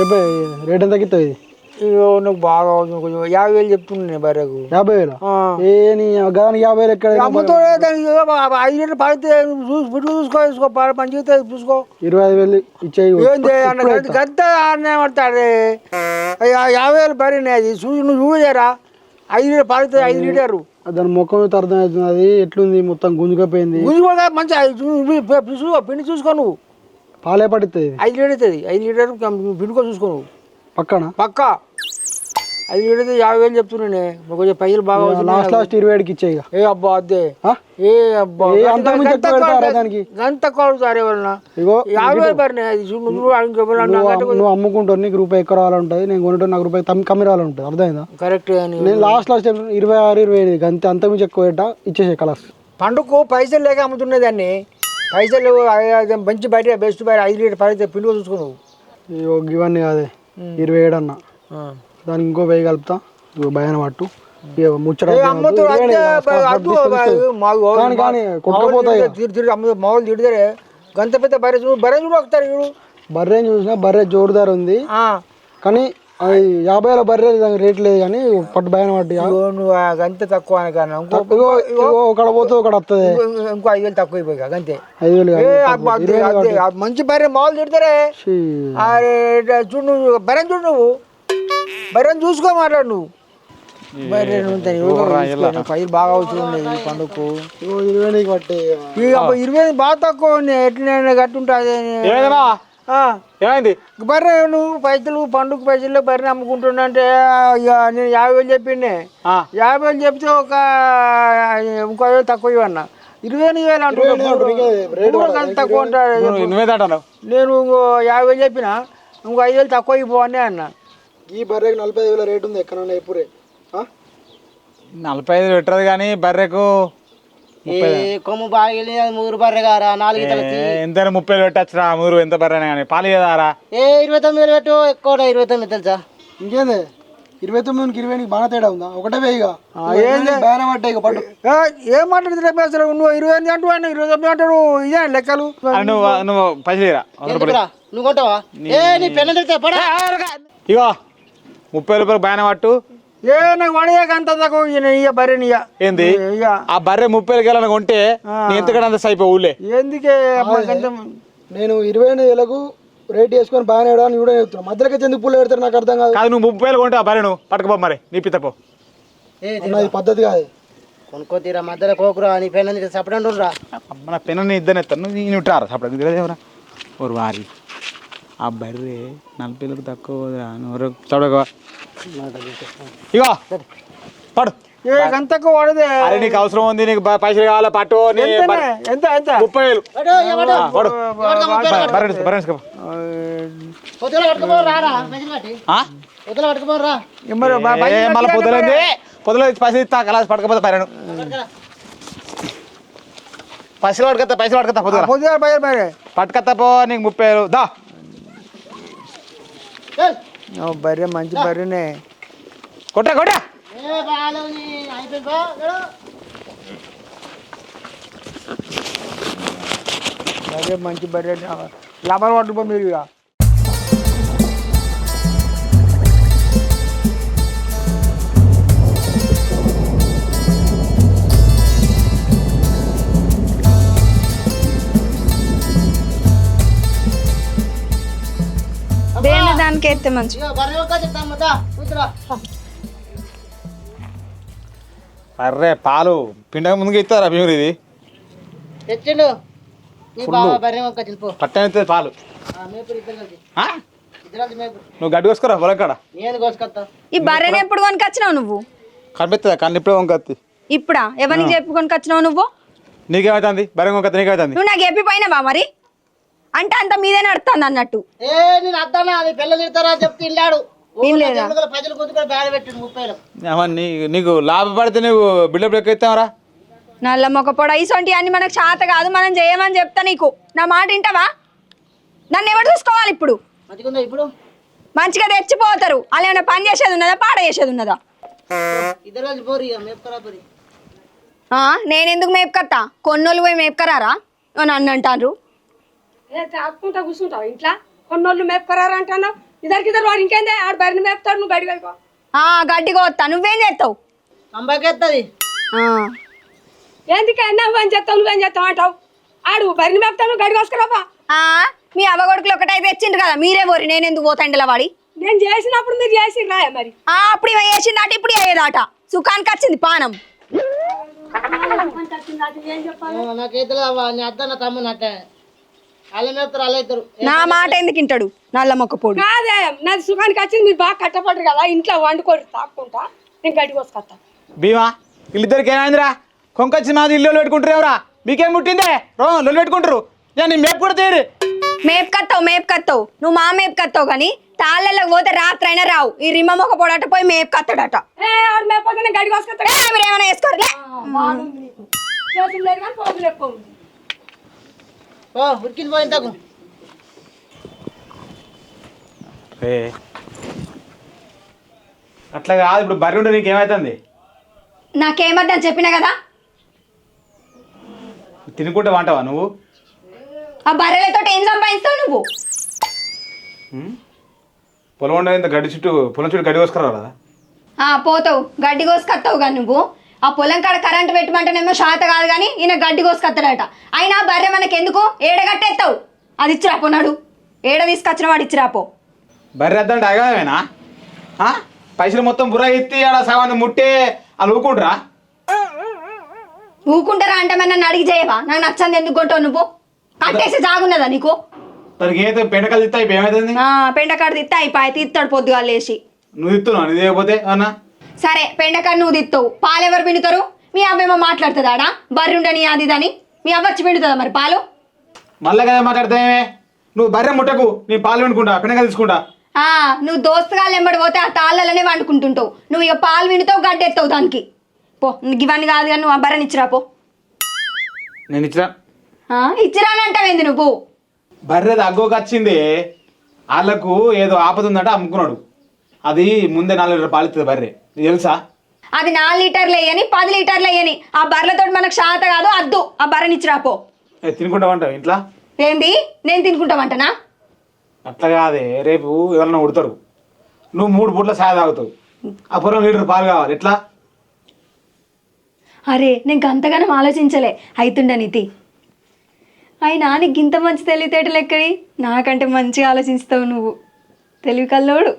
చెప్పే రేట్ ఎంత గిస్తావు ఇది ఇగో నాకు బాగా అవసరం కొంచెం యాభై వేలు చెప్తున్నాను బర్రెకు యాభై వేలు. ఏ నీ గదానికి యాభై వేలు ఎక్కడ అమ్ముతో దానికి ఐదు లీటర్ పడితే చూసి బిడ్డ చూసుకో చూసుకో ప- మంచిగా చూసుకో ఇరవై ఐదు వేలు ఇచ్చేయి ఏంది అన్న గంత అన్నే పడతాడే అయ్యా యాభై వేలు బర్రెనే అది చూసి నువ్వు చూసారా ఐదు లీటర్ పడితే ఐదు లీటరు దాని ముఖం అయితే అర్థం అవుతుంది అది ఎట్లుంది మొత్తం గుంజుకపోయింది గుంజు కూడా మంచిగా చూసుకో పిండి చూసుకో నువ్వు పాలే పడుతుంది ఐదు లీటర్ అవుతుంది. ఐదు లీటర్ పిండుకో చూసుకో నువ్వు. పక్కన? పక్కా? ఐదు లీటర్ అయితే యాభై వేలు చెప్తున్నానే. కొంచెం పైసలు బాగా లాస్ట్ లాస్ట్ ఇరవై ఏడుకి ఇచ్చేయి ఇక ఏ అబ్బా అదే? ఏ అబ్బా దానికి? గంత కొడుతారు ఎవరన్నా? ఇగో యాభై వేలు పడినాయి. అది చూడు నువ్వు అమ్ముకుంటావు నీకు రూపాయి ఎక్కువ రావాలంటుంది నేను కొనటం నాకు రూపాయి తమ్మి కమ్మి రావాలంటుంది. అర్థమైందా? కరెక్ట్ అని నేను లాస్ట్ లాస్ట్ ఇరవై ఆరు ఇరవై ఎనిమిది అంతే అంతకుమించి ఎక్కువ పెట్టా ఇచ్చేసే కలాస్ పండుగకు పైసలు లేక అమ్ముతున్నది దాన్ని పైసలు మంచి బయట బెస్ట్ బయట ఐదు లీటర్ పడితే పిండుకో చూసుకో నువ్వు ఇగో ఇవన్నీ కాదే ఇరవై ఏడు అన్న. దానికి ఇంకో వెయ్యి కలుపుతా. ఇగో భయాన పట్టు. ఇక. ఇక. మామూలు గంత పెద్ద బర్రె బర్రె చూడు ఒకసారి చూడు. బర్రె చూసినా బర్రె జోరుదారు ఉంది. కానీ అది యాభై వేల బర్రె దానికి రేట్ లేదు కానీ పట్టు భయాన పట్టు నువ్వు గంత తక్కువ అని కానీ ఒకడ పోతే ఒకడ వస్తుంది ఇంకో- ఐదు వేలు తక్కువ అయిపోయి అంతే ఐదు వేలు మంచి బర్రె మామూలు తిడతారే? చూడు నువ్వు బర్రెని చూడు నువ్వు. బర్రెని చూసుకో మాట్లాడు నువ్వు. పైరు బాగా ఉండేది ఈ పండుగకు. ఇరవై పట్టే. ఇరవై బాగా తక్కువ ఎట్లైనా కట్టుంటుంది ఏమైందన్నా ఏమైంది? బర్రె నువ్వు పైసలు పండుగ పైసలు బర్రె అమ్ముకుంటున్నా అంటే ఇక నేను యాభై వేలు చెప్పిండే. యాభై వేలు చెప్తే ఒక ఇంకో ఐదు వేలు తక్కువ ఇవ్వన్నా. ఇరవై ఎనిమిది వేలు అంటున్నా. కూడా అంత తక్కువ నేను ఇంకో యాభై వేలు చెప్పిన ఇంకో ఐదు వేలు తక్కువ ఇవ్వనే అన్న. ఈ బర్రెకి నలభై ఐదు వేల రేట్ ఉంది ఎక్కడన్నా ఎప్పుడే ఆ? నలభై ఐదు పెట్టదు కానీ బర్రెకు కొమ్ము బాగా వెళ్ళి అది ముగ్గురు బర్రె గారా నాలుగు ఇతల ఎంత ముప్పై పెట్టచ్చురా మూరు ఎంత బర్రెనే కానీ. పాలు చేదారా ఏ ఇరవై తొమ్మిది పెట్టు ఎక్కువ ఇరవై తొమ్మిది తెలుసా? ఇంకేంది? ఇరవై తొమ్మిదికి ఇరవై బాగా తేడా ఉందా? ఒకటే వేయిగా బాగానే పట్టాయి ఇక పట్టు. ఏ, ఏం మాట్లాడుతున్నా అసలు నువ్వు ఇరవై ఎనిమిది అంటూ ఆయన ఇరవై తొమ్మిది అంటాడు ఇదే లెక్కలు? నువ్వు నువ్వు పైసలు ఇరా వంద రూపాయలు ఎందుకురా? నువ్వు కొంటావా? ఏ నీ పెన్ను తిడతా పడా. ఇగో ముప్పై రూపాయలు బాగానే పట్టు. ఏ నాకు వడయాక అంత ఇయ్య బర్రెని ఇయ్య ఏంది? ఆ బర్రె ముప్పై వేలు కొంటే నీ ఎంతకన్నా అంత సైపోయి ఊళ్ళే? ఎందుకే నేను ఇరవై ఎనిమిది వేలకు రేట్ వేసుకొని బాగానే వేయడా అని కూడా మధ్యలోకి ఎందుకు పుల్లు పెడతారు నాకు అర్థం కాదు. కాదు నువ్వు ముప్పై వేలు కొంటే ఆ బర్రె నువ్వు పట్టుకపో మరి నీ ఇది పద్ధతి కాదు. కొనుక్కో తీరా మధ్యలో కోకురా నీ పెన్ను తిడతా సపడండు రా మన పెన్ను ఇద్దరు ఎత్తాను. నేను ఉంటారు అప్పుడు తెలియదేమరా ఓరు వారి. ఆ బర్రె నలభై వేలకు తక్కువ చూడగా ఇగో పడు. వాడదే. అరే నీకు అవసరం ఉంది నీకు పైసలు కావాలా పట్టు ఎంత ఎంత? ముప్పై వేలు. పైసలు మళ్ళీ పొద్దులేంది పొద్దులో పైసలు ఇస్తా కలాసి పడకపోతే పర్యాను పైసలు పట్టుకొస్తా పైసలు పట్టుకొస్తా పొద్దుగా బయలు పట్టుకొస్తా పో నీకు ముప్పై వేలు. దా. బర్రె మంచి బర్రెనే. కొట్టా కొట్టా. బర్రె మంచి బర్రె లాభాలు పట్టుకో మీరు ఇక. దానికి ఎత్తే మంచి బర్రె అర్రే పాలు. పిండక ముందుకు ఇస్తారా మీరు ఇది? తెచ్చిండు. నీ బావ బర్రె ఒక్క చిల్పో పట్టణ పాలు. నువ్వు గడ్డి కోసుకురా పొలం కాడ? నేను కోసుకొస్తా. ఈ బర్రెని ఎప్పుడు కొనుకొచ్చినావు నువ్వు? కనిపిస్తుందా? కళ్ళు ఇప్పుడే వంకత్తి ఇప్పుడా? ఎవరికి చెప్పి కొనుకొచ్చినావు నువ్వు? నీకేమైతుంది? బరే వంకత్తి నీకేమైతుంది? నువ్వు నాకు చెప్పిపోయినావా మరి? అంటే అంత మీదే నడుతుంది అన్నట్టు. ఏ నేను అద్దానా అది పిల్లలు తిడతారా చెప్తే ఇల్లాడు వినలేదా? ప్రజలు కొంచెం బ్యాడ పెట్టిండు ముప్పై ఏమన్నా నీ నీకు లాభపడితే నువ్వు బిల్డప్ లెక్క ఇస్తావరా నల్ల మొక్క పొడ ఇసొంటి అన్ని మనకు చేత కాదు మనం చేయమని చెప్తా నీకు. నా మాట వింటావా? నన్ను ఎవరు చూసుకోవాలి ఇప్పుడు? ఇప్పుడు? మంచిగా తెచ్చిపోతారు. అలా ఏమైనా పని చేసేది ఉన్నదా? పాడ చేసేది ఉన్నదా? నేను ఎందుకు మేపుకత్తా? కొన్నోళ్ళు పోయి మేపుకరారా? అని నన్ను ఏ తాకుంటా కూర్చుంటావు? ఇంట్లో? కొన్నోళ్ళు మేపుకరారు అంటున్నావు? ఇద్దరికిద్దరు వాడు ఇంకేందే? ఆడు బరిని మేపుతాడు నువ్వు బయటకు వెళ్ళిపో. ఆ గడ్డి కోస్తా నువ్వేం చేస్తావు? అంబాకెత్తది ఆ, ఎందుకే? నువ్వేం చేస్తావు? నువ్వేం చేస్తావు? అంటావు. ఆడు బరిని మేపుతాడు నువ్వు గడి కోసుకురాపా ఆ, మీ అవ్వగొడుకులు ఒకటైతే తెచ్చిండ్రు కదా మీరే పోరి నేను ఎందుకు పోతాండిలా వాడి? నేను చేసినప్పుడు మీరు చేసి రాయా మరి? ఆ, అప్పుడు ఇవి వేసిందాట ఇప్పుడు అయ్యేదాట సుఖానికి వచ్చింది పానం. నాకైతే నీ అత్త నా తమ్ముని అట్టే అలా మేపుతారు అలా అవుతారు నా మాట ఎందుకు ఇంటాడు నల్ల మొక్క పొడి. కాదే నాది సుఖానికి వచ్చింది మీరు బాగా కట్టపడరు కదా ఇంట్లో వండుకొని తాక్కుంటా నేను గడి కోసుకొస్తా భీమా వీళ్ళిద్దరికి ఏమైందిరా? కొంకొచ్చి మాది ఇల్లు పెట్టుకుంటారేవరా మీకేం పుట్టిందే? రో లొల్లు పెట్టుకుంటారు. ఇక నీ మేపు కూడా తీరు మేపు కత్తావు మేపు కత్తావు. నువ్వు మా మేపు కత్తావు కానీ తాళ్ళకి పోతే రాత్రి అయినా రావు. ఈ రిమ్మ మొక్క పొడట పోయి మేపు కత్తాడట. ఏ ఆడు మేపక నేను గడి కోసుకొస్తా ఏ, మీరు ఏమైనా వేసుకోరులే చేతులు లేదు కానీ పోగులు ఎక్కువ ఉంది ఓ ఉరికింది పోయి ఇంతకు. ఏ. అట్లా కాదు ఇప్పుడు బర్రె ఉంటే నీకు ఏమవుతుంది నాకేమద్దని చెప్పినా కదా? తినుకుంటే వంటవా నువ్వు? ఆ బర్రెలతో ఏం సంపాదిస్తావు నువ్వు? పొలం ఉండే ఇంత గడ్డి చుట్టూ పొలం చుట్టూ గడ్డి కోసుకురావు కదా ఆ పోతావు. గడ్డి కోసుకొస్తావు కానీ నువ్వు? ఆ పొలం కాడ కరెంట్ పెట్టమంటేనేమో శాత కాదు కానీ ఈయన గడ్డి కోసుకొస్తాడట. అయినా బర్రె మనకి ఎందుకు ఏడగట్టేస్తావు. అది ఇచ్చిరా పోనాడు ఏడ తీసుకొచ్చిన వాడు ఇచ్చిరా పో. బర్రె అగమేనా పైసలు మొత్తం బుర్ర ఎత్తి ఆడ సగం ముట్టే వాళ్ళు ఊకుంటారా ఊకుంటారా అంటే మరి నన్ను అడిగి చేయవా? నాకు నచ్చంది ఎందుకు కొంటావు నువ్వు? కట్టేసి జాగున్నదా నీకు? ఏదో పెండకలు తిత్తా ఇప్పుడు ఏమవుతుంది ఆ, పెండకాడ తిత్తా అయిపోయి తీస్తాడు పొద్దుగా లేచి. నువ్వు తిత్తున్నావు? నీ లేకపోతే అన్నా? సరే పెండకాడ నువ్వు తిత్తావు. పాలు ఎవరు పిండుతారు? మీ అవ్వేమో మాట్లాడుతుందాడా? బర్రె ఉండని అది ఇదని. మీ అవ్వ వచ్చి పిండుతుందా మరి పాలు? మళ్ళా కదా మాట్లాడతామే నువ్వు బర్రె ముట్టకు నీ పాలు వండుకుంటా పెండకలు తీసుకుంటా. ఆ నువ్వు దోస్తుగాళ్ళు ఎంబడి పోతే ఆ తాళ్ళలోనే వండుకుంటుంటావు. నువ్వు ఇక పాలు విండుతావు గడ్డెత్తావు దానికి. పో ఇవన్నీ కాదు కానీ నువ్వు ఆ బర్రెని ఇచ్చిరా పో. నేను ఇచ్చిన? ఆ, ఇచ్చిరానంటావేంది నువ్వు? బర్రె అగ్గోకి వచ్చింది వాళ్ళకు ఏదో ఆపద ఉందంటే అమ్ముకున్నాడు. అది ముందే నాలుగు లీటర్ పాలు ఇస్తుంది బర్రె. తెలుసా అది నాలుగు లీటర్లు వేయని పది లీటర్లు వేయని. ఆ బర్రెలతో మనకు శాత కాదు అద్దు. ఆ బర్రెని ఇచ్చిరా పో ఏ, తినుకుంటావంటావు ఇంట్లో? ఏంది? నేను తినుకుంటామంటనా అట్లా కాదే రేపు ఎవరన్నా ఉడతారు. నువ్వు మూడు పూట్ల సాయ తాగుతావు. ఆ లీటర్ పాలు కావాలి ఎట్లా? అరే నేను గంతగానం ఆలోచించలే. అయితుండ నీతి? అయినా నీకు ఇంత మంచి తెలివితేటలు ఎక్కడి? నాకంటే మంచిగా ఆలోచిస్తావు నువ్వు. తెలివి కల్లోడు.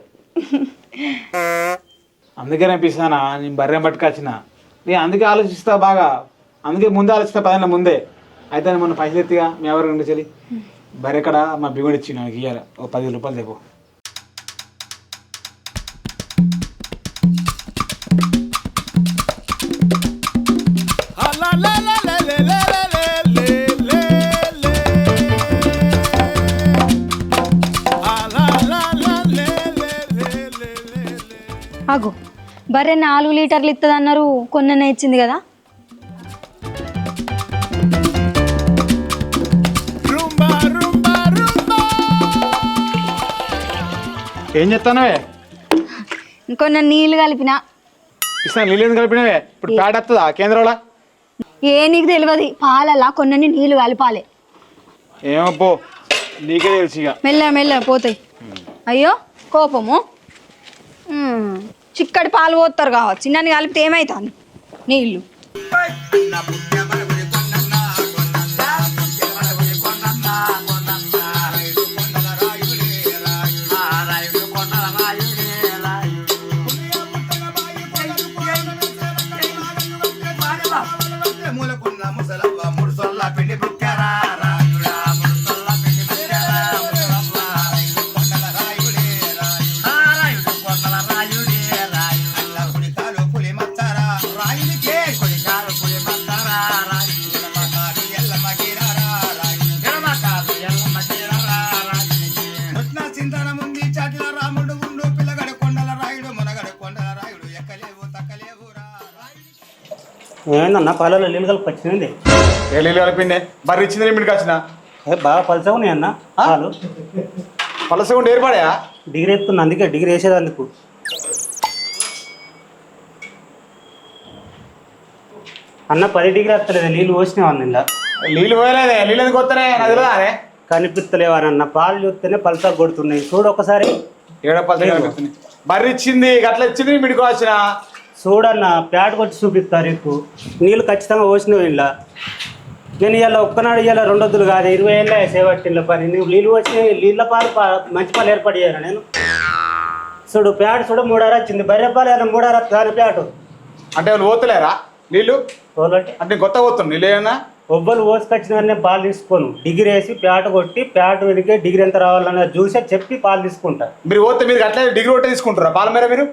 అందుకే అనిపిస్తానా నేను బర్రె పట్టుకొచ్చిన. నేను అందుకే ఆలోచిస్తా బాగా. అందుకే ముందే ఆలోచిస్తా పదన్న ముందే. అయితే మొన్న పైసలు ఎత్తిగా మీ ఎవరు చెల్లి? బర్రె కడ? మా బిగుడు ఇచ్చి నాకు ఇయ్యాలి. ఓ పది రూపాయలు తెపో బర్రె నాలుగు లీటర్లు ఇస్తుంది అన్నారు కొన్న ఇచ్చింది కదా. ఏం చెప్తానవే ఇంకొన్న నీళ్ళు కలిపిన. నీళ్ళు కలిపినవే? ఇప్పుడు ప్యాడ్ వస్తుందా కేంద్రంలో? ఏ నీకు తెలియదు పాలలా కొన్నని నీళ్ళు కలపాలి. ఏమో నీకే తెలుసు ఇక. మెల్ల మెల్ల పోతాయి అయ్యో కోపము. చిక్కడి పాలు పోతారు కావచ్చు. చిన్నని కలిపితే ఏమవుతుంది నీళ్ళు. ఏమైందన్న పాలలో నీళ్ళు కలిపి వచ్చింది ఏ నీళ్ళు కలిపిండే? బర్రె ఇచ్చింది లిమిట్కి వచ్చిన? ఏ బాగా పలుచగా ఉన్నాయి అన్న పాలు. పలసగుండి ఏర్పడా డిగ్రీ ఎత్తున్నా అందుకే డిగ్రీ వేసేదందుకు అన్న పది డిగ్రీ వస్తలేదు నీళ్ళు పోసినావు అన్న ఇలా నీళ్ళు పోయలేదే నీళ్ళు ఎందుకు వస్తానే నాకు తెలియదా అరే? కనిపిస్తలేవా అన్న? పాలు చూస్తేనే పలుచగా కొడుతున్నాయి. చూడు ఒకసారి. ఏడపల్లి బర్రె ఇచ్చింది గట్ల ఇచ్చింది మిడికి వచ్చిన? చూడన్న ప్యాట్ కొట్టి చూపిస్తారు ఎక్కువ. నీళ్ళు ఖచ్చితంగా పోసినవి ఇలా. నేను ఇలా ఒక్కనాడు ఇలా రెండొద్దులు కాదు ఇరవై ఏళ్ళ సేవట్టిళ్ళ పని. నువ్వు నీళ్ళు వచ్చి నీళ్ళ పాలు మంచి పాలు ఏర్పాటు చేయను నేను? చూడు ప్యాట్ చూడు మూడారు వచ్చింది. బర్రె పాలు ఏమన్నా మూడారు? దాని ప్యాటు అంటే వాళ్ళు పోతలేరా నీళ్ళు? అంటే కొత్త పోతుంది నీళ్ళు ఏమన్నా ఒబ్బలు పోసుకొచ్చిన వెంటనే పాలు తీసుకోను. డిగ్రీ వేసి ప్యాట్ కొట్టి ప్యాట్ వెనకే డిగ్రీ ఎంత రావాలన్న చూసే చెప్పి పాలు తీసుకుంటా. మీరు పోతే మీరు అట్లే డిగ్రీ ఒకటే తీసుకుంటారా పాల మీద మీరు?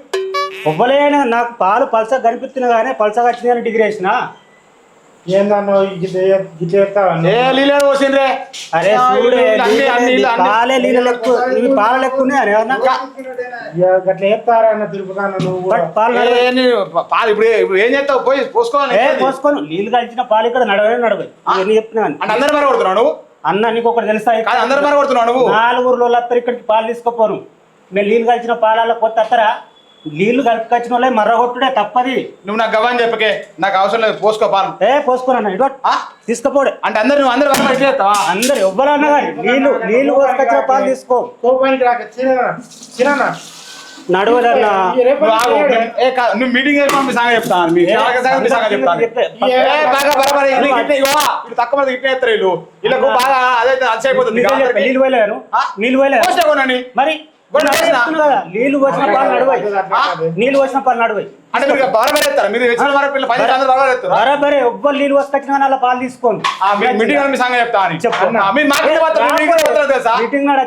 ఒబ్బలేనా నాకు పాలు పలస కనిపిస్తున్నా కానీ పలసగా వచ్చింది అని డిగ్రీ వేసిన ఏందన్నో పోసిండ్రే. అరే చూడే పాలే ఇవి పాల లెక్క గట్ల చెప్తారా అన్న తిరుపతి నువ్వు కూడా. పాలు పాలు ఇప్పుడు ఇప్పుడు ఏం చేస్తావు? పోయి పోసుకోవాలి ఏ పోసుకోను. నీళ్ళు కలిసిన పాలు ఇక్కడ నడవే నడవై. ఎన్ని చెప్పినా అని. అంటే అందరు మర కొడుతున్నావు నువ్వు? అన్న నీకు ఒకటి తెలుసా? కాదు అందరు మర కొడుతున్నావు నువ్వు. నాలుగురు వస్తారు ఇక్కడికి పాలు తీసుకోపోను. మేము నీళ్ళు కలిసిన పాలలో కొత్త అత్తరా? నీళ్ళు కలుపుకొచ్చిన వాళ్ళే మర్ర కొట్టుడే తప్పది. నువ్వు నాకు గవ్వని చెప్పకే నాకు అవసరం లేదు పోసుకో పాలు. ఏ పోసుకోనన్న ఇటు ఆ? తీసుకపోడే. అంటే అందరు నువ్వు అందరు చేస్తావా అందరు ఎవ్వరన్నా కానీ నీళ్ళు నీళ్ళు పోసుకొచ్చిన పాలు తీసుకో. కోపానికి రాక చిన్న చిన్న నడవదన్నా. నువ్వు మీటింగ్ వేసుకొని మీ సంగతి చెప్తాను మీ సంగతి సంగతి మీ సంగతి చెప్తాను ఏ, బాగా బరాబర్ ఇల్లు ఇట్లా ఇగో, ఇల్లు తక్కువ మంది ఇట్లా ఎత్తారు ఇల్లు వీళ్ళకు బాగా అదైతే అచ్చైపోతుంది నీళ్ళు? నీళ్ళు మరి నీళ్ళు పోసిన పాలు నడవై. నీళ్ళు పోసిన పాలు అంటే మీరు బరాబర్ ఎత్తారు? మీరు వచ్చిన వరకు పిల్లలు పది అందరూ బరాబర్ ఎత్తారు? బరాబరే ఎవ్వరు నీళ్ళు పోసుకొచ్చిన కానీ అలా పాలు తీసుకోను మీటింగ్ మీ చెప్తా అని. మీరు పడతారు, తెలుసా?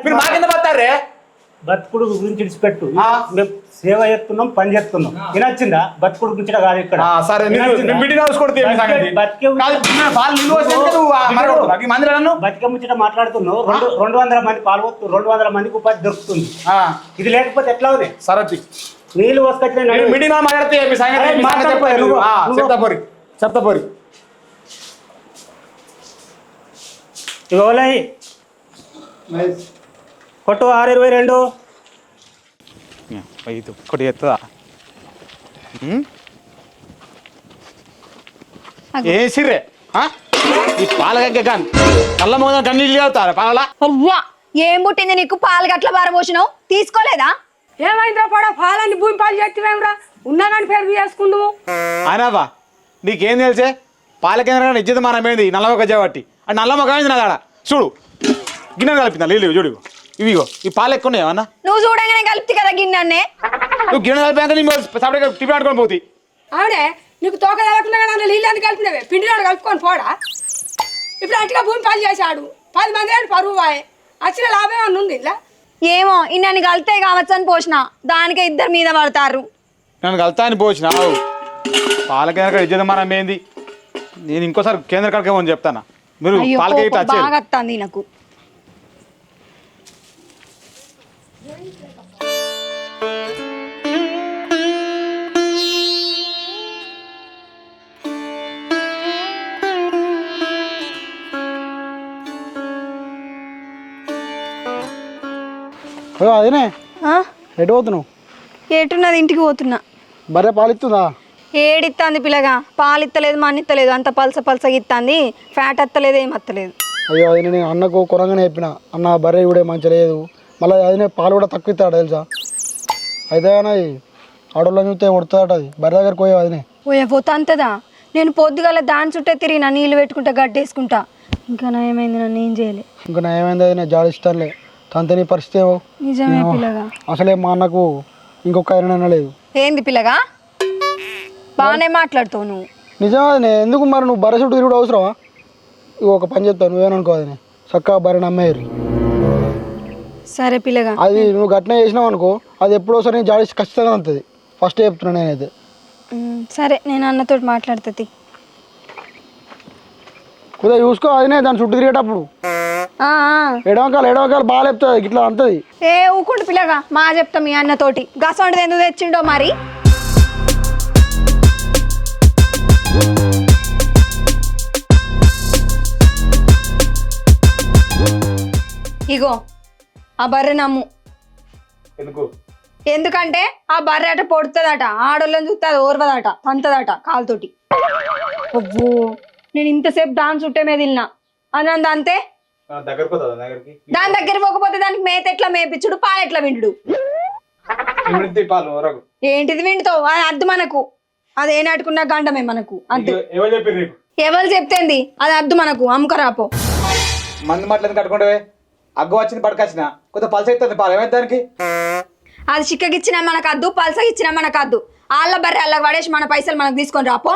మీరు పడతారే బతుకుడు గురించి విడిచిపెట్టు. సేవ చేస్తున్నాం పని చేస్తున్నాం. వినొచ్చిందా? బతుకుడు గురించి కాదు ఇక్కడ. ఆ, సరే బతికే- ముచ్చట మాట్లాడుతున్నావు. రెండు రెండు వందల మంది పాల్గొత్తు రెండు వందల మందికి ఉపాధి దొరుకుతుంది. ఆ, ఇది లేకపోతే ఎట్లా ఉంది సరే. నీళ్ళు పోసుకొచ్చిన మీరు మీటింగ్లో మాట్లాడితే మీ సంగతి అరే, మీ సంగతి మాట్లాడిపోయి చెప్తా నువ్వు. ఆ, నువ్వు. చెప్తా పోరి. చెప్తా పోరి. ఇవ్వలే కొట్టు ఆరు ఇరవై రెండు. ఇది ఒక్కటి ఎత్తుదా? ఏసిర్రే ఆ? ఈ పాలగగ్గ కానీ కళ్ళ మొగ కన్నీళ్ళు చదువుతారా పాల? అవ్వా ఏం పుట్టింది నీకు? పాలు గట్ల బారబోసినావు తీసుకోలేదా? ఏమైందిరా పడ పాలని భూమి పాలు చేస్తేమేమ్రా ఉన్నా కానీ పేరు చేసుకుందాము అయినావా నీకేం తెలిసే? పాల కేంద్రం ఇజ్జత మనం ఏంది నల్ల మొక్క చేయబట్టి ఆ నల్ల మొక్క నాదాడ చూడు. గిన్నె కలిపిందా నీళ్ళు చూడు. ఇవిగో ఈ పాలు ఎక్కువ ఉన్నాయి ఏమన్నా? నువ్వు చూడంగానే కలిపి కదా గిన్నె నువ్వు గిన్నె కలిపాక నీ సపరేట్గా టిఫిన్ ఆడుకొని పోతాయి అవునే నీకు తోక తెలకుండా కానీ అందులో నీళ్ళు ఎందుకు కలిపినవే? పిండిలోడు కలుపుకొని పోడా? ఇప్పుడు అట్లా భూమి పాలు చేశాడు. పది మంది ఏడు పరువు వాయే. వచ్చిన లాభం ఏమన్నా ఉంది ఇలా ఏమో ఇన్నని కలితే కావచ్చు అని పోసిన. దానికే ఇద్దరు మీద పడతారు. నన్ను కలుతా అని పోసిన పాల కేంద్ర ఇజ్జత మనం ఏంది? నేను ఇంకోసారి కేంద్ర కడకే అని చెప్తాను? మీరు అయ్యో పాలకే కోపం టచ్ బాగా వస్తుంది నాకు అదేనే? ఎటు పోతున్నావు? ఎటున్నది ఇంటికి పోతున్నా. బర్రె పాలు ఇస్తుందా ఏడిత్తాంది పిల్లగా. పాలు ఇత్తలేదు మన్నిత్తలేదు. అంత పలస పలసగా ఇత్తాంది ఫ్యాట్ అత్తలేదు ఏం అత్తలేదు. అయ్యో అది నేను అన్నకు కొరంగానే చెప్పిన. అన్న బర్రె కూడా మంచి లేదు. మళ్ళీ అదినే పాలు కూడా తక్కువ ఇస్తాడు తెలుసా? అయితే కానీ ఆడోళ్ళని చూస్తే కొడుతుందట అది. బర్రె దగ్గరికి పోయావు అదినే? పోయే పోతా అంతదా? నేను పొద్దుగాల దాని చుట్టే తిరిగినా నీళ్ళు పెట్టుకుంటా గడ్డేసుకుంటా. ఇంకా నయమైంది నన్ను ఏం చేయలే. ఇంకా నా ఏమైంది అది నేను జాడి తంతే నీ పరిస్థితి ఏమో? నిజమే పిల్లగా. అసలే మా అన్నకు ఇంకొక ఆయన లేదు ఏంది పిల్లగా? బాగానే మాట్లాడుతావు నువ్వు. నిజమే ఎందుకు మరి నువ్వు చుట్టూ తిరుగుడు అవసరమా? ఇగో ఒక పని చెప్తావు నువ్వేననుకో అదినే. చక్కగా బర్రెని అమ్మేయరు సరే పిల్లగా. అది నువ్వు గట్టిన చేసినావు అనుకో అది ఎప్పుడో సరే జాడి ఖచ్చితంగా అంతది. ఫస్ట్ చెప్తున్నా నేనైతే. సరే నేను అన్నతో మాట్లాడుతుంది కొద్దిగా చూసుకో అదినే దాని చుట్టూ తిరిగేటప్పుడు. ఎడవకాలు ఎడవకాలు బాగా లేపుతుంది ఇట్లా అంతది. ఏ ఊకుండు పిల్లగా మా చెప్తా మీ అన్నతోటి. గసంటిది ఎందుకు తెచ్చిండో మరి? ఇగో ఆ బర్రె నమ్ము. ఎందుకు? ఎందుకంటే ఆ బర్రె అట పొడుతుందట ఆడోళ్ళని చూస్తే అది ఓర్వదట తంతదట కాలుతోటి. అవ్వో నేను ఇంతసేపు దాని చుట్టే మీద వెళ్ళినా అనంత అంతే దగ్గరకు పోతుందా దగ్గరికి దాని దగ్గర పోకపోతే దానికి మేత ఎట్లా మేపించుడు పాలు ఎట్లా పాలు వరకు ఏంటిది వింటుతో అది అద్దు మనకు. అది ఏ నాటుకున్న గండమే మనకు. అంతే. ఎవరు చెప్పారు నీకు? ఎవరు చెప్తేంది? అది అద్దు మనకు. అమ్ముకరాపో మంది మాటలు కట్టుకుంటే అగ్గ వచ్చింది పడకొచ్చిన కొద్దిగా పలస అవుతుంది పాలు. ఏమైంది దానికి? అది చిక్కకిచ్చినా మనకు అద్దు పల్సగిచ్చినా మనకు అద్దు వాళ్ళ బర్రె అల్లకి పడేసి మన పైసలు మనకు తీసుకొని రాపో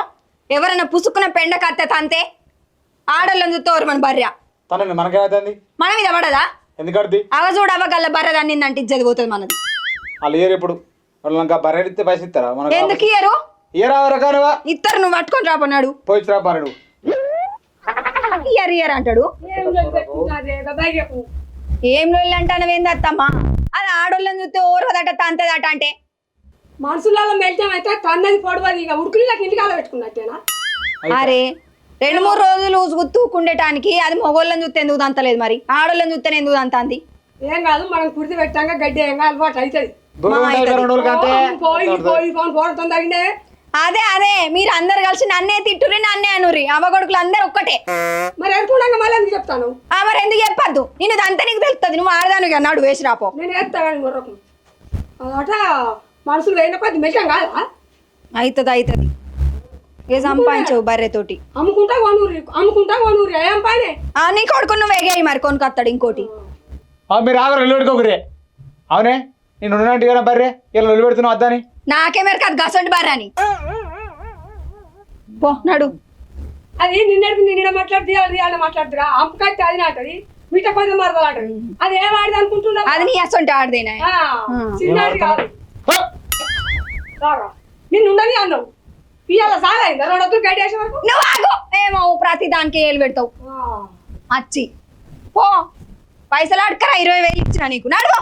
ఎవరైనా పుసుకున్న పెండ కత్తే తంతే. చూస్తారు మన బర్రె? తనండి మనకేమవుతుంది మన మీద పడదా? ఎందుకు కడుతుంది అవ చూడు అవ గల్ల బర్రె దాన్ని అంటే ఇజ్జది పోతుంది మనది. వాళ్ళు ఇయర్ ఇప్పుడు. వాళ్ళు ఇంకా బర్రెలు ఇస్తే పైసలు ఇస్తారా? మనకు ఎందుకు ఇయ్యరు? ఇయరా రకానువా ఇద్దరు నువ్వు పట్టుకొని రాపన్నాడు పోయిరా పనుడు ఇయ్యరు ఇయ్యరు అంటాడు. ఏం లేదు పెట్టుకున్నది, ఏదో అత్తమ్మా? అది ఆడోళ్ళని చూస్తే ఓర్వదట తంతదట అంటే. మనుషులలో మెల్టం అయితే తన్నది పొడవది. ఇక ఉడుకుని ఇంటికి అలా పెట్టుకున్నట్టేనా అరే రెండు మూడు రోజులు తూకుండటానికి అది మొగోళ్ళని చూస్తే ఎందుకు తంతలేదు మరి? ఆడోళ్ళని చూస్తేనే ఎందుకు తంతాంది ఏం కాదు మనం కుర్తి పెట్టాక గడ్డి ఏం కాదు అలవాటు అవుతుంది తొందరగానే అదే అదే మీరు అందరు కలిసి నన్నే తిట్టురి నన్నే అనురి అవ్వగొడుకులు అందరు ఒక్కటే. మరి అనుకున్నాక మళ్ళీ ఎందుకు చెప్తాను? ఆ మరి ఎందుకు చెప్పద్దు? నేను అంతా నీకు తెలుస్తుంది నువ్వు ఆడదాను అన్నాడు వేసి రాపో. నేను వేస్తాను గుర్రకు అట మనుషులు వేయిన కొద్ది మెల్టం కాదా? అవుతుంది అవుతుంది ఏ సంపాదించవు బర్రెతోటి అమ్ముకుంటా కొనూరి అమ్ముకుంటా కొనూరి ఏం పని? ఆ, నీ కొడుకు నువ్వు ఎగాయి మరి కొనుకొస్తాడు ఇంకోటి. ఆ, మీరు ఆగరు నిలబెట్టుకోకరే అవునే? నేను ఉన్నట్టు కదా బర్రే? ఇలా నిలబెడుతున్నావు వద్దని నాకే మరి కాదు గసంటి బర్రె అని. పో నడు. అది నిన్నటి నిన్న మాట్లాడితే అది అలా మాట్లాడుతురా? అమ్మకైతే అది నాటది మిట్ట కొంచెం మరదలు అంటది అది ఏం ఆడిది అనుకుంటున్నావు? అది నీ అసొంటి ఆడదేనా? ఆ, చిన్నది కాదు. నిన్ను ఉండని అన్నావు. ఇవాళ సాగైందా రెండు వద్దు గడ్డి వేసే వరకు? నువ్వు ఆగు! ఏమో ప్రతి దానికి ఏలు పెడతావు. అచ్చి. పో. పైసలు అడకరా ఇరవై వేలు ఇచ్చిన నీకు. నడువో.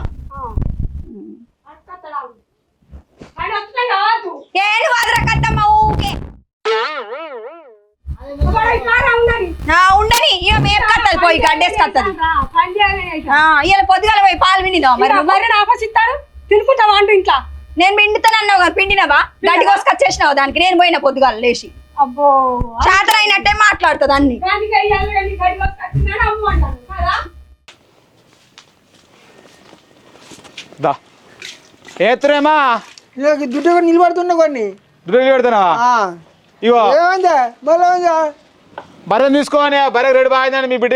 ఏను ఊకే. ఉండని. ఇక కత్తది. పోయి గడ్డేసి కత్తది. ఇలా పొద్దుగాల పోయి పాలు పిండిదా మరి? ఇస్తాడు? తినుకుంటావా అంటూ ఇంట్లో? నేను పిండితానన్నావు కదా పిండినవా? గడ్డి కోసుకొచ్చేసినావు దానికి? నేను పోయిన పొద్దుగాల లేచి. అబ్బో శాతం అయినట్టే మాట్లాడుతుంది అన్ని. ఏతురేమా దుడ్డు నిలబడుతున్నా కొన్ని? దుడ్డు. ఇగో. ఏమైందా? మళ్ళీ తీసుకోని రెడీ మీ బిడ్డ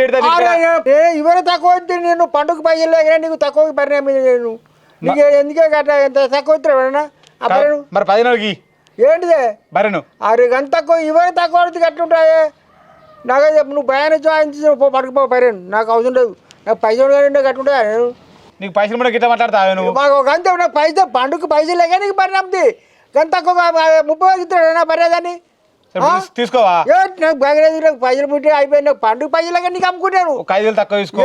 ఇవరే తక్కువ నేను పండుగ లేకనే నీకు తక్కువ పరిణామం నేను నీకు ఎందుకే గట్ట ఎంత తక్కువ ఎవరన్నా ఆ మరి పదినోకి ఏంటిదే? బర్రెను. అరే గంత తక్కువ? ఇవరే తక్కువ పడితే గట్టుంటాయే నాకే చెప్పు నువ్వు భయాన్ని జాయించి పో పడుకుపో బర్రెను. నాకు అవసరం లేదు. నాకు పైసలు కానీ గట్టుంటా నేను? నీకు పైసలు కూడా గిట్ట మాట్లాడతావే నువ్వు? మాకు ఒక గంట నాకు పైసలు పండుగ పైసలు లేక నీకు పరిణామది గంత తక్కువ ముప్పై ఇస్తాడు నా తీస్- తీసుకోవా? ఏ నాకు బాగలేదు నాకు పైసలు పుట్టి అయిపోయింది నాకు పండుగ పైసలు నీకు ఒక ఐదు వేలు తక్కువ తీసుకో.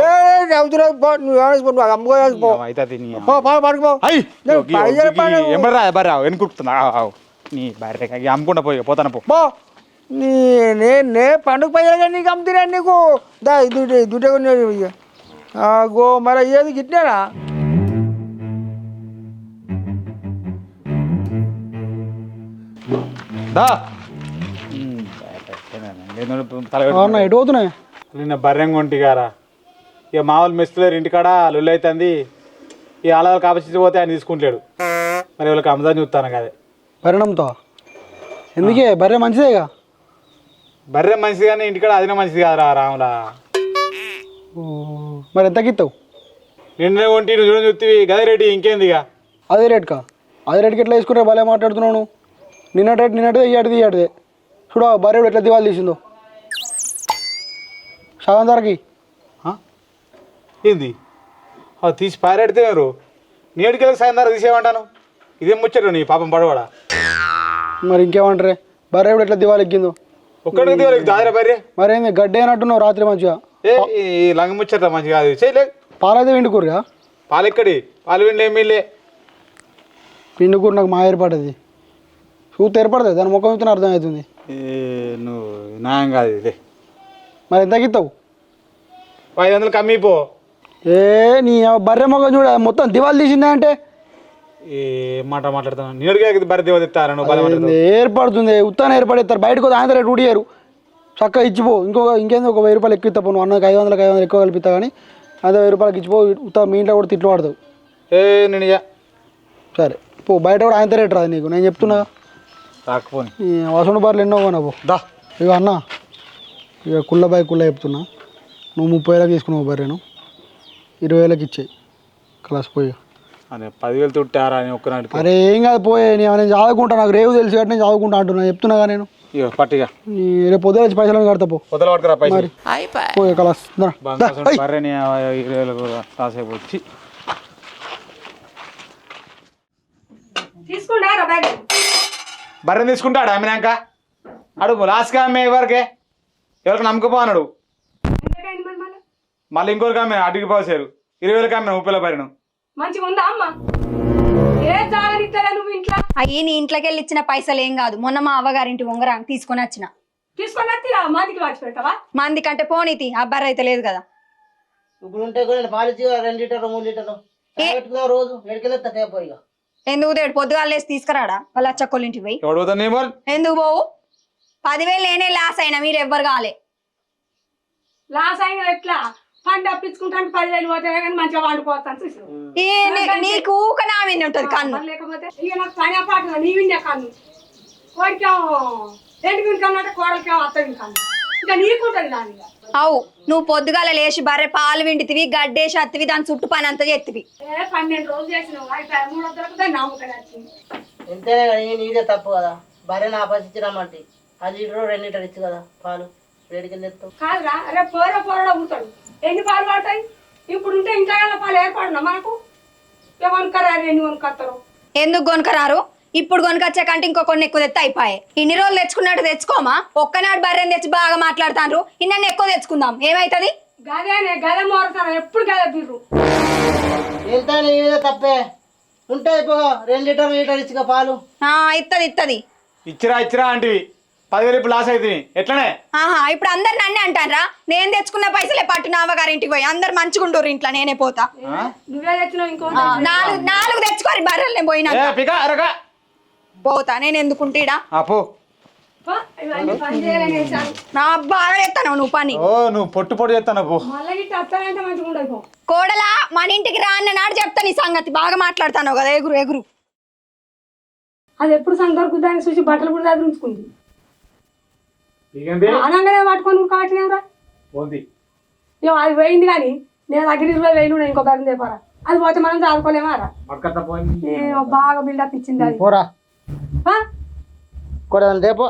నీ అమ్ముకుంటా పోయి పోతాను పో. నేను పండుగ పైసలు దా దుడ్డు దుడ్డు గో మరి ఏది గిట్టినారా దా. అవునా ఎటు పోతున్నాయి? నిన్న బర్రెం కొంటి గారా ఇక మామూలు మెస్తులేరు ఇంటికాడ లొల్లి అవుతుంది ఈ ఆలయాలు కాపచి పోతే ఆయన తీసుకుంటాడు మరి వాళ్ళకి అమ్మదాన్ని చూస్తాను కదే పరిణంతో ఎందుకే? బర్రె మంచిదేగా బర్రె మంచిది కానీ ఇంటికాడ అదిన మంచిది కాదురా రాములా. మరి ఎంత గిత్తావు? నిన్న కొంటి నువ్వు చూడని చూస్తే గదే రెడ్డి ఇంకేంది ఇక? అదే రేట్కా? అదే రేట్కి ఎట్లా తీసుకుంటే భలే మాట్లాడుతున్నావు నువ్వు. నిన్నటి రేట్ నిన్నటిదే ఇయ్యాటిది ఇయ్యాటిదే. చూడు బర్రెడు ఎట్లా దివాలు తీసిందో. ఆ? ఏంది? అది తీసి పారెడితే ఎవరు నేటికెళ్ళకి సాయంత్రం తీసేయమంటాను. ఇదేం ముచ్చట నీ పాపం పడవాడా? మరి ఇంకేమంటారే? బర్రెడు ఎట్లా దివాలు ఎక్కిందో ఒక్కడికి దివాలి దాదర బర్రె? మరి ఏంది గడ్డి అయినట్టున్నావు రాత్రి మంచిగా? ఏ ఈ లంగ ముచ్చట మంచిగా కాదు. చేయలే పాలైతే వెండుకూరుగా? పాలు ఎక్కడి పాలు విండి ఏమీ లే పిండుకూరు నాకు మా ఏర్పడది చూస్తే ఏర్పడుతుంది దాని ముఖం చూస్తే అర్థమవుతుంది ఏ, నువ్వు న్యాయం కాదు ఇదే. మరి ఎంత గిత్తావు? ఐదు వందలు కమ్మిపో ఏ నీ బర్రె మొఖం చూడ మొత్తం దివాలు తీసిందే అంటే? ఏ మాట మాట్లాడుతాను నేరుగా బర్రె దేవ తెస్తారా నువ్వు పద మాట్లాడతావు. ఏర్పడుతుంది ఉత్తాన ఏర్పడేస్తారు బయటకు ఆయన రేటు ఊడియారు. చక్కగా ఇచ్చిపో ఇంకో ఇంకేంది ఒక వెయ్యి రూపాయలు ఎక్కువ ఇస్తా నువ్వు అన్నకి ఐదు వందలకు ఐదు వందలు ఎక్కువ కలిపిస్తా కానీ అదే వెయ్యి రూపాయలకి ఇచ్చిపో ఉత్తా మీ ఇంట్లో కూడా తిట్లు పడతావు. ఏ నేను. సరే పో బయట కూడా ఆయన రేట్ రాదు నీకు. నేను చెప్తున్నా. రాకపోని ఈ వసంత బార్లు ఎన్నో కొనా పో. దా. ఇక అన్న. ఇక కుళ్ళ బాయ్ కుళ్ళ చెప్తున్నా. నువ్వు ముప్పై వేలకు తీసుకున్నావు బర్రెను. ఇరవై వేలకు ఇచ్చేయి. క్లాస్ పోయి అదే పదివేలు తుట్టారా అని ఒక్కనాడికి అరే ఏం కాదు పోయే నేను నేను చదువుకుంటా నాకు రేవు తెలిసి కాబట్టి నేను చదువుకుంటా అంటున్నా. చెప్తున్నాగా నేను. ఇక. పట్టిగా ఈ రేపు పొద్దున వచ్చి పైసలు కడతా పో. పట్టుకురా పైసలు. పోయే క్లాస్. బర్రెని ఇరవై వేలకు కాసేపు వచ్చి. బర్రెని తీసుకుంటాడు అమ్మినాక? అడుగు లాస్ట్గా అమ్మే ఎవరికే? ఎవరికి నమ్మకపో అన్నాడు మళ్ళీ? ఇంకొకరికి అమ్మే అడిగి పోసారు. ఇరవై వేలకు అమ్మిన ముప్పై బర్రెను మంచిగా ఉందా అమ్మ? ఏ జాగరిస్తారా నువ్వు ఇంట్లో? అయ్యి నీ ఇంట్లోకి వెళ్ళి ఇచ్చిన పైసలు ఏం కాదు. మొన్న మా అవ్వగారింటి ఉంగరం తీసుకొని వచ్చిన. తీసుకొని వచ్చి మాదికి వాచి పెడతావా? మంది కంటే పోనీతి అబ్బాయి అయితే లేదు కదా. ఇప్పుడు ఉంటే కూడా రెండు లీటర్లు మూడు లీటర్లు. రోజు. ఎడికెళ్ళి ఎందుకు తేడు పొద్దుగాలు లేసి తీసుకురాడా? వాళ్ళ అచ్చక్కోళ్ళ ఇంటికి పోయి. ఎందుకు పోవు? పదివేలు నేనే లాస్ అయినా మీరు ఎవ్వరు కాలే. లాస్ అయిన ఎట్లా? పండు అప్పించుకుంటాను పదివేలు పోతాయి కానీ మంచిగా చూసి ఈ నీ- నీకు ఊక నా మీద ఉంటది కన్ను. మరి లేకపోతే ఇక నాకు పని పాట నీ విండే కన్ను. కోడికేమో రెండు వింటాను అంటే కోడలికేమో అత్త వింటాను ఇంకా నీకుంటుంది దాని ఇక. అవు నువ్వు పొద్దుగాల లేచి బర్రె పాలు వింటివి గడ్డేసి అత్తివి దాని చుట్టూ పని అంతా ఏ పన్నెండు రోజులు చేసినావు. అయితే మూడు దొరుకుతాయి నమ్మకం వచ్చింది. ఎంతైనా కానీ నీదే తప్పు కదా. భార్య నా పసి రమ్మంటే అది లీటర్ రెండు లీటర్ ఇచ్చు కదా పాలు. వేడికెళ్ళి ఎత్తు కాదురా రేపు పోరో పోరో ఉంటాడు ఎన్ని పాలు పడతాయి ఇప్పుడు ఉంటే ఇంట్లో గల పాలు ఏర్పడినా మనకు ఇక కొనుక్కరారు ఎన్ని కొనుక్కొస్తారు ఎందుకు కొనుకరారు ఇప్పుడు కొనుకొచ్చే కంటే ఇంకో కొన్ని ఎక్కువ తెత్తే అయిపోయాయి. ఇన్ని రోజులు తెచ్చుకున్నట్టు తెచ్చుకోమా? ఒక్కనాడు బర్రెని తెచ్చి బాగా మాట్లాడుతాండ్రు. ఇన్న ఎక్కువ తెచ్చుకుందాం. ఏమైతుంది? గదేనే గదే మోరతాను ఎప్పుడు గదే బిర్రు తప్పే. ఉంటే రెండు లీటర్ లీటర్ ఇచ్చుక పాలు. ఆ, ఇత్తది ఇత్తది. ఇచ్చిరా ఇచ్చిరా అంటివి పదివేలు ఇప్పుడు లాస్ అవుతుంది ఎట్లనే? ఆహా ఇప్పుడు అందరు నన్నే అంటారా నేను తెచ్చుకున్న పైసలే పట్టు నా అవ్వగారింటికి పోయి. అందరు మంచిగుంటారు ఇంట్లో నేనే పోతా. నువ్వే తెచ్చినావు ఇంకో ఆ, నాలుగు నాలుగు తెచ్చుకోరు బర్రెలు నేను పోయినా పోతా నేను నా బాగా చేస్తాను నువ్వు పని. ఓ నువ్వు పొట్టు పొట్టు చేస్తాను పో. కోడలా మన ఇంటికి రా అన్న నాడు చెప్తా నీ సంగతి. బాగా మాట్లాడతాను కదా ఎగురు ఎగురు. అది ఎప్పుడు సంగ దొరుకుతుందని చూసి బట్టలు కూడా దగ్గర ఉంచుకుంది. ఇకేంటి అనగానే పట్టుకొని పోంది. ఇక అది పోయింది కానీ నేను దగ్గర ఇరవై వేలు ఇంకో బెరం తెపారా అది పోతే మనం చదువుకోలేమా రా? బాగా బిల్డప్ ఇచ్చింది అది. పోరా. ఆ? కూడా తేపో